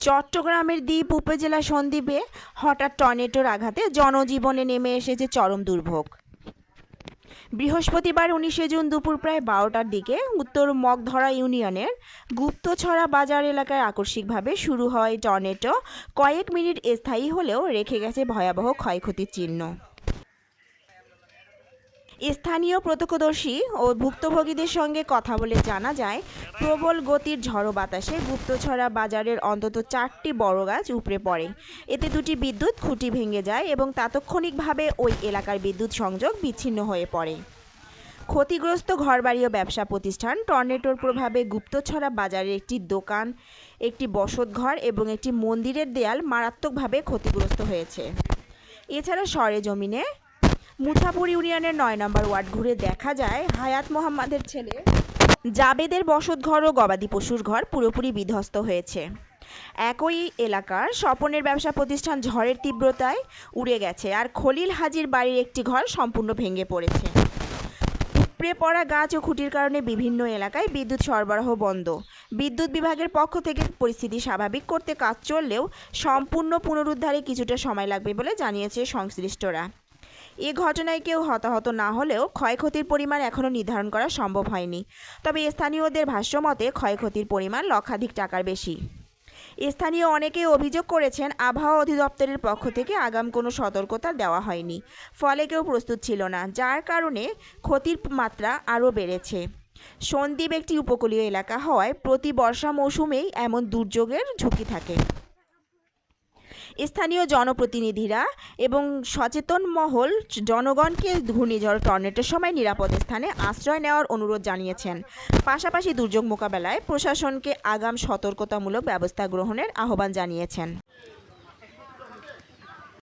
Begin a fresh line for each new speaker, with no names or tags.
চট্টগ্রামের দ্বীপ উপজেলা সন্দ্বীপে হঠাৎ টর্নেডোর আঘাতে জনজীবনে নেমে এসেছে চরম দুর্ভোগ। বৃহস্পতিবার উনিশে জুন দুপুর প্রায় বারোটার দিকে উত্তর মগধরা ইউনিয়নের গুপ্তছড়া বাজার এলাকায় আকস্মিকভাবে শুরু হয় টর্নেডো। কয়েক মিনিট স্থায়ী হলেও রেখে গেছে ভয়াবহ ক্ষয়ক্ষতির চিহ্ন। স্থানীয় প্রত্যক্ষদর্শী ও ভুক্তভোগীদের সঙ্গে কথা বলে জানা যায়, প্রবল গতির ঝড়ো বাতাসে গুপ্তছড়া বাজারের অন্তত চারটি বড় গাছ উপড়ে পড়ে। এতে দুটি বিদ্যুৎ খুঁটি ভেঙে যায় এবং তাৎক্ষণিকভাবে ওই এলাকার বিদ্যুৎ সংযোগ বিচ্ছিন্ন হয়ে পড়ে। ক্ষতিগ্রস্ত ঘরবাড়ি ও ব্যবসা প্রতিষ্ঠান টর্নেটোর প্রভাবে গুপ্তছড়া বাজারের একটি দোকান, একটি বসতঘর এবং একটি মন্দিরের দেয়াল মারাত্মকভাবে ক্ষতিগ্রস্ত হয়েছে। এছাড়া সরেজমিনে মুথাপুর ইউনিয়নের নয় নম্বর ওয়ার্ড ঘুরে দেখা যায় হায়াত মোহাম্মদের ছেলে জাবেদের বসতঘর ও গবাদি পশুর ঘর পুরোপুরি বিধ্বস্ত হয়েছে। একই এলাকার স্বপনের ব্যবসা প্রতিষ্ঠান ঝড়ের তীব্রতায় উড়ে গেছে আর খলিল হাজির বাড়ির একটি ঘর সম্পূর্ণ ভেঙে পড়েছে। উপড়ে পড়া গাছ ও খুঁটির কারণে বিভিন্ন এলাকায় বিদ্যুৎ সরবরাহ বন্ধ। বিদ্যুৎ বিভাগের পক্ষ থেকে পরিস্থিতি স্বাভাবিক করতে কাজ চললেও সম্পূর্ণ পুনরুদ্ধারে কিছুটা সময় লাগবে বলে জানিয়েছে সংশ্লিষ্টরা। এ ঘটনায় কেউ হতাহত না হলেও ক্ষয়ক্ষতির পরিমাণ এখনও নির্ধারণ করা সম্ভব হয়নি। তবে স্থানীয়দের ভাষ্যমতে ক্ষয়ক্ষতির পরিমাণ লক্ষাধিক টাকার বেশি। স্থানীয় অনেকেই অভিযোগ করেছেন, আবহাওয়া অধিদপ্তরের পক্ষ থেকে আগাম কোনো সতর্কতা দেওয়া হয়নি। ফলে কেউ প্রস্তুত ছিল না, যার কারণে ক্ষতির মাত্রা আরও বেড়েছে। সন্দ্বীপ একটি উপকূলীয় এলাকা হওয়ায় প্রতি বর্ষা মৌসুমেই এমন দুর্যোগের ঝুঁকি থাকে। স্থানীয় জনপ্রতিনিধিরা এবং সচেতন মহল জনগণকে ঘূর্ণিঝড়, টর্নেডোর সময় নিরাপদ স্থানে আশ্রয় নেওয়ার অনুরোধ জানিয়েছেন। পাশাপাশি দুর্যোগ মোকাবেলায় প্রশাসনকে আগাম সতর্কতামূলক ব্যবস্থা গ্রহণের আহ্বান জানিয়েছেন।